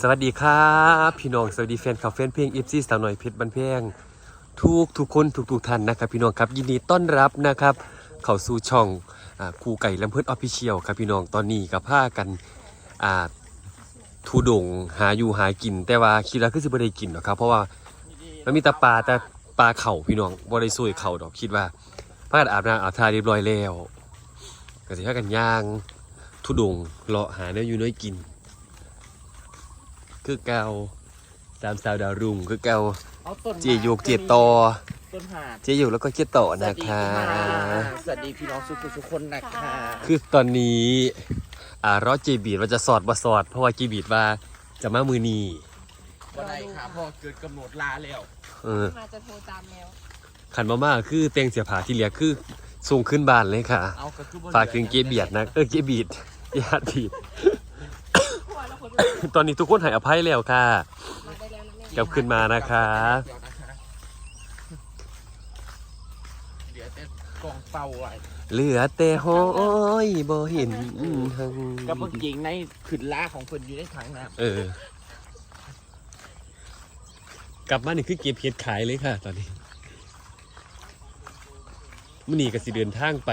สวัสดีครับ พี่น้องสวัสดีแฟนคลับแฟนเพลงเอฟซี่สาวหน่อยเพชรบันเพงทุกทุกคนทุกทุกท่านนะครับ พี่น้องครับยินดีต้อนรับนะครับ เข้าสู่ช่องอครูไก่ลำเพิดออฟฟิเชียลครับพี่น้องตอนนี้กับผ้ากันทูดงหาอยู่หากิน แต่ว่าคิดว่าคือสิบได้กินหรอกครับ เพราะว่ามันมีแต่ปลาแต่ปลาเข่าพี่น้องบ่ได้ซวยเข่าดอกคิดว่าพากันอาบน้ำอาบทาเรียบร้อยแล้วก็สิพากันย่างทุดงเลาะหาเนื้ออยู่เน้อยกิน คือเกาสามสาวดาวรุ่งคือเกาเอาต้นเจโยกเจต่อต้นหาดเจโยกแล้วก็เจต่อนะคะ สวัสดีพี่น้องสุขุสุขคนนะคะคือตอนนี้อ่ารอเจบีดว่าจะสอดบ่สอด เพราะว่าเจบีดว่าจะมามือนีวันไหนค่ะพ่อเกิดกำหนดลาแล้วเออมาจะโทรตามแล้วขันมาม่าคือเตียงเสียผาที่เหลือคือส่งขึ้นบ้านเลยค่ะเอากระทุบฝากถึงเจเบียดนะ เออเจบีดญาติบีดพวกเราคน ตอนนี้ทุกคนให้อภัยแล้วค่ะมาได้แล้วนะแม่กลับขึ้นมานะคะเดี๋ยวนะคะเดี๋ยวจะกองเป่าไว้เหลือแต่ห้อยบ่เห็นหังกับเมื่อกี้ในขึ้นลาของเพิ่นอยู่ในถังน้เออ กลับมานี่คือเก็บเห็ดขายเลยค่ะ ตอนนี้มื่อนี้ก็สิเดินทางไป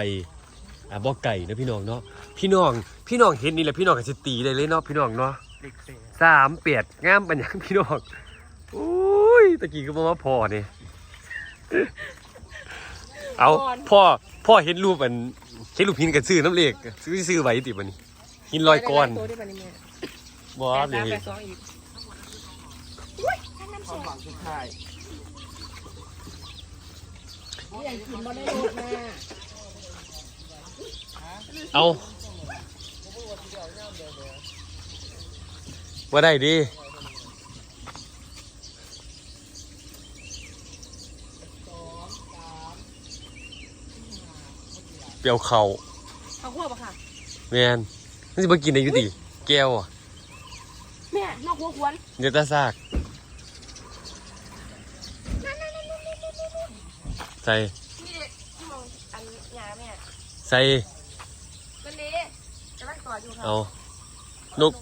อ่าบ่อไก่นะพี่น้องเนาะพี่น้อง พี่น้องเห็นนี่แหละพี่น้องก็สิตีได้เลยเนาะพี่น้องเนาะำ เด็กเสียสามเปียดงามปัญญังพี่น้องโอ้ยตะกี้ก็บอกว่าพ่อนี่เอาพ่อพ่อเห็นรูปอันเห็นรูปหินกับซื้อน้ำเหล็กซื้อซื้อไว้ติบันนี้หินลอยก้อนตัวได้ปะเนี่ยบ่แปดเลสามแปยดสองอีกความหวังสุดท้ายใหญ่ขึ้นมาได้โลดมาเอา ว่าได้ดิเปรียวเขาเอาขั้วปะค่ะแมนนี่จะมากินในยุติแก้วอะแม่นอกหัวควรเดี๋ยวตาซากใส่นี่เด็กที่มองอันยาแม่ใส่กันนี้กำลังต่ออยู่ค่ะเอานก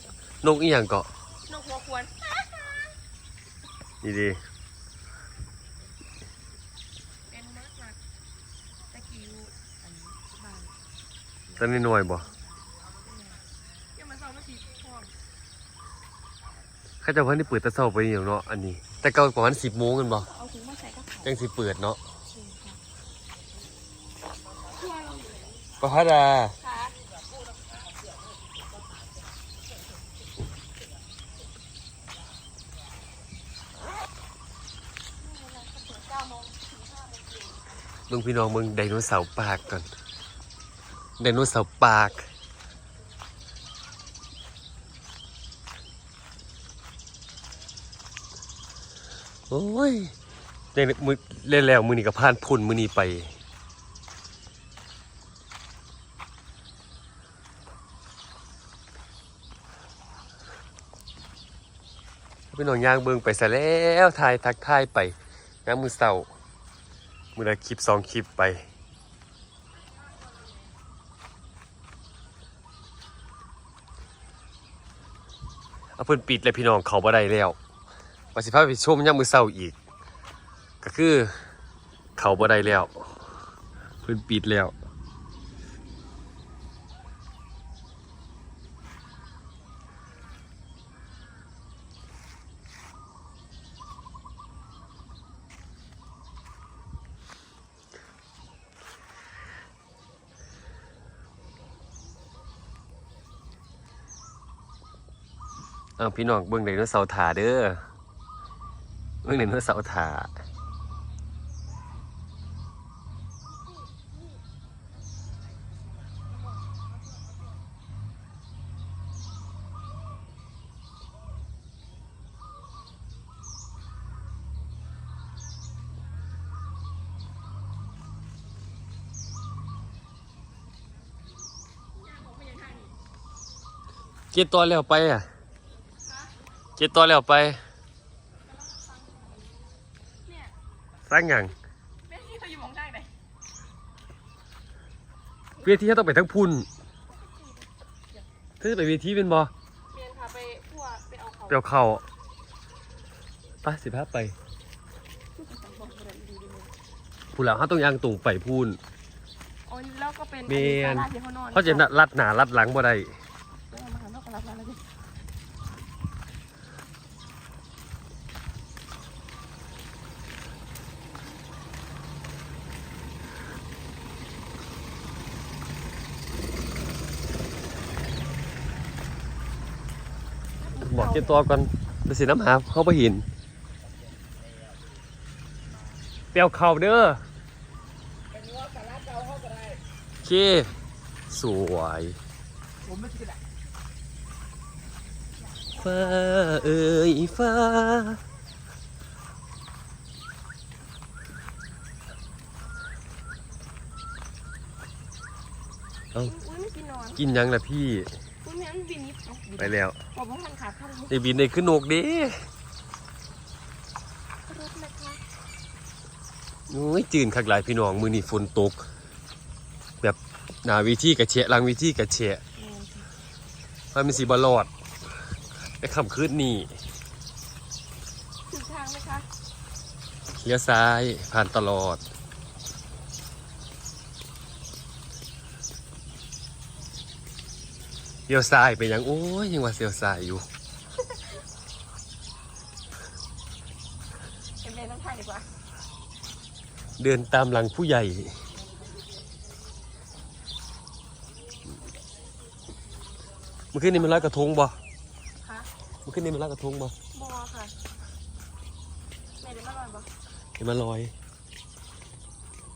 นกอีหยังเกาะนอกหัวควร นี่ดีเป็นมากมากตะกี้อยู่อันบ้านตอนนี้หน่อยบ่ยังมาซ้อมมาสีทองข้าเจ้าพันที่เปิดแตะเช้าไปอย่างเนาะอันนี้ แต่เก่าประมาณสิบโมงกันบ่เอาถุงมาใส่กระเป๋าจังสิเปิดเนาะขั้วเราอยู่ ประพัดา เมืองพี่น้องเมืองไดโนเสาร์ปากก่อนไดโนเสาร์ปาก โอ้ยยังมือเล่นแล้วมือนีกับพานพุ่นมือนีไปพี่น้องย่างเบิงไปซะแล้วทายทักทายไปย่างมือเสา มือละคลิปสองคลิปไป เอาเพิ่นปิดเลยพี่น้องเขาบ่ได้แล้วว่าสิพาไปชมย่างมือเศร้าอีก ก็คือเขาบ่ได้แล้ว เพิ่นปิดแล้ว เอาพี่น้องเบิ่งไดโนเสาร์ถาเด้อเบิ่งไดโนเสาร์ถาเจ็ดตัวแล้วไปอะ เจ็ดตัวแล้วไปเนี่ยสร้างอย่างแม่ที่เขาอยู่มองทางไหนเวทีเขาต้องไปทั้งพุ่นถ้าจะไปเวทีเป็นบ่เมียนพาไปพูทั่วไปเอาเขาเปรียวเข้าไปสิพาไปบอกอะไรดีๆเลยผู้หลังเขาต้องยางตรงไปพูนอ๋อแล้วก็เป็นเมนศาลาที่เขานอนเขาจะน่ะรัดหนารัดหลังบ่ได้ เรื่องมาหาเราก็รับแล้วดิ บ อกเก็บตัวก่อนไปสิน้ำหาเขาไปเห็นเปรียวเข่าเด้อเป็นว่าสาระเก่าเข้าก็ได้โอเค สวยผมไม่คิดอะฟ้าเอ่ยฟ้าอุ้ยไม่กินนอนกินยังล่ะพี่ อุ้ยแม่มันบินนิดเอาบินไปแล้วบอกว่ามันขาดข้างนี้ในบินในขึ้นนกเดิรถนะคะโอ้ยจืนคักหลายพี่น้องมือนี่ฝนตก แบบหนาวิธีกระเชะหลังวิธีกระเชะแม่นค่ะมันเป็นสีบอลอดไอ้คำคืนนี่ถึงทางไหมคะเลี้ยวซ้ายผ่านตลอด เลี้ยวซ้ายไปยังโอ้ยยังว่าเลี้ยวซ้ายอยู่เป็นเมนต้องทางดีกว่า เดินตามหลังผู้ใหญ่ เมื่อคืนนี้มันลอยกระทงบ่ค่ะเมื่อคืนนี้มันลอยกระทงบ่บอค่ะแม่ได้มาลอยบ่เห็นมันลอย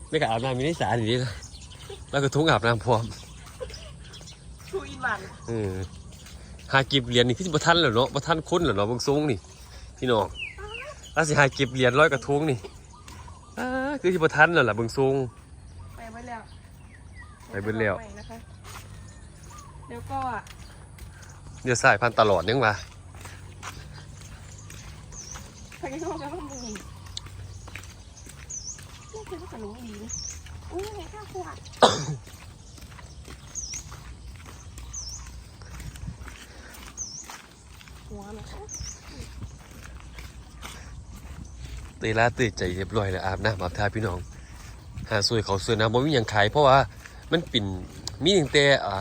ไม่กะอาบน้ำมีนิสาดีนะลอยกระทงอาบน้ำพร้อม ทูอินวันเออหาเก็บเหรียญนี่คือบ่ทันแล้วเนาะบ่ทันคนแล้วเนาะเบิ่งทรงนี่ พี่น้องถ้าสิหาเก็บเหรียญร้อยกระทงนี่อ่าคือสิบ่ทันแล้วล่ะเบิ่งทรงไปไว้แล้วไปเบิดแล้ว ไปนะคะแล้วก็เดี๋ยวสายพันตลอดยังวะไปกันโลกกันว่ามึงนี่นี่คือขนมดีนะอุ้ยยังไงข้าวขวด หัวนะคะเตยลาตื่นใจเรียบร้อยแล้วอาบน้ำอาบทาพี่น้อง หาสวยเขาสวยนะบ่มีหยังขาย เพราะว่ามันปิ่นมีตั้งแต่อ่า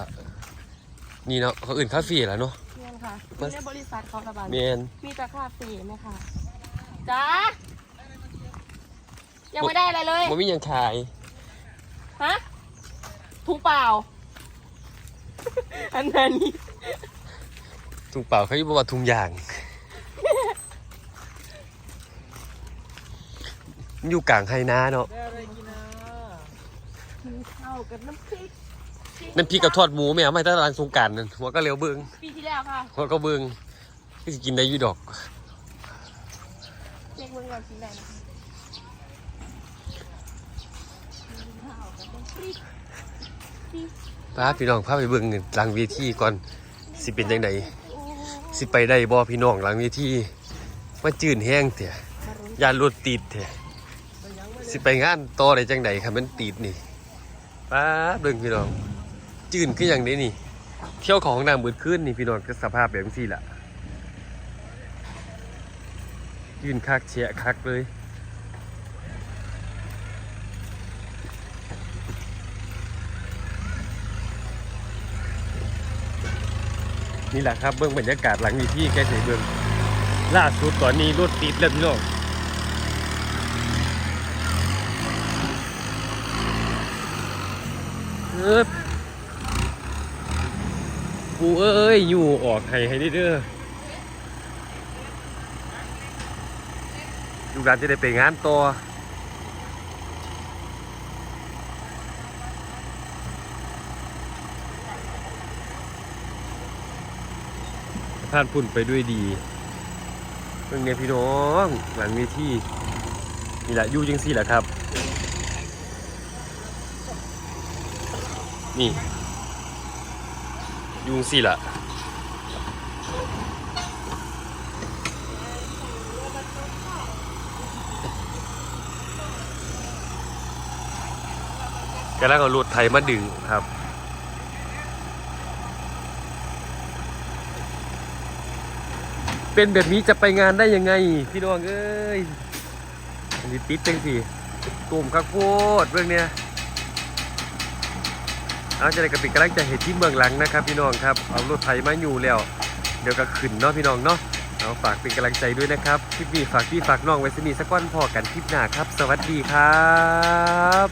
นี่เนาะเขาอื่นคาเฟ่แล้วเนาะเนียนค่ะมีในบริษัทเขาระบาดแมนมีแต่คาเฟ่ไหมคะจ้ายังไม่ได้อะไรเลยบ่มีหยังขายฮะถุงเปล่า อันนั้นนี่ ถุงเปล่าเขาอยู่บ่ว่าถุงยางมันอยู่กลางไฮนาเนาะได้อะไรกินนะกินข้าวกับน้ำพริกนั่นพี่กับทอดหมูแม่เอามาตั้งแต่ร้านสงกรารนั่นหัวก็เลี้ยวเบิ่งปีที่แล้วค่ะหัวก็เบิ่งก็สิกินได้อยู่ดอก เช็คเมืองก่อนกินได้นะคะกินข้าวกับน้ำพริกพริกพาพี่น้องพาไปเบิ่งหลังเวทีก่อนสิเป็นจังไดโอ้ สิไปได้บ่พี่น้องหลังเวทีมาจื่นแห้งเถอะมารุนยานรถติดเถอะสิไปงานต่อได้จังไดคันมันติดนี่ป้าดเบิ่งพี่น้อง จื่นคือหยังนี้นี่ เที่ยวของน้ำมืดขึ้นนี่พี่น้องก็สภาพแบบนี้ล่ะยืนคักเชียคักเลย นี่แหละครับเบื้องบรรยากาศหลังมีที่แกเฉยเบื้องล่าสุดตอนนี้รถติดแล้วพี่น้องเอิบกูเอ้ยอยู่ออกให้ให้ได้เด้อลูกหลานจะได้ไปงานต่อ ผ่านพุ่นไปด้วยดีเรื่งเนี้ยพี่น้องหลังมีที่นี่แหละยู่จังสี่แหละครับ นี่ยุงสี่ละกำลังเอารถไถมาดึงครับ เป็นแบบนี้จะไปงานได้ยังไง พี่น้องเอ้ยอันนี้ติดจังสิตุ่มข้าวโพดเรื่องเนี้ยเอาจะได้กระปิดกำลังใจเห็นที่เมืองหลังนะครับ พี่น้องครับเอารถไถมาอยู่แล้ว เดี๋ยวก็ขึ้นเนาะพี่น้องเนาะเอาฝากเป็นกำลังใจด้วยนะครับคลิปนี้ฝากพี่ฝากน้องไว้สนีสักวันพอกันคลิปหน้าครับ สวัสดีครับ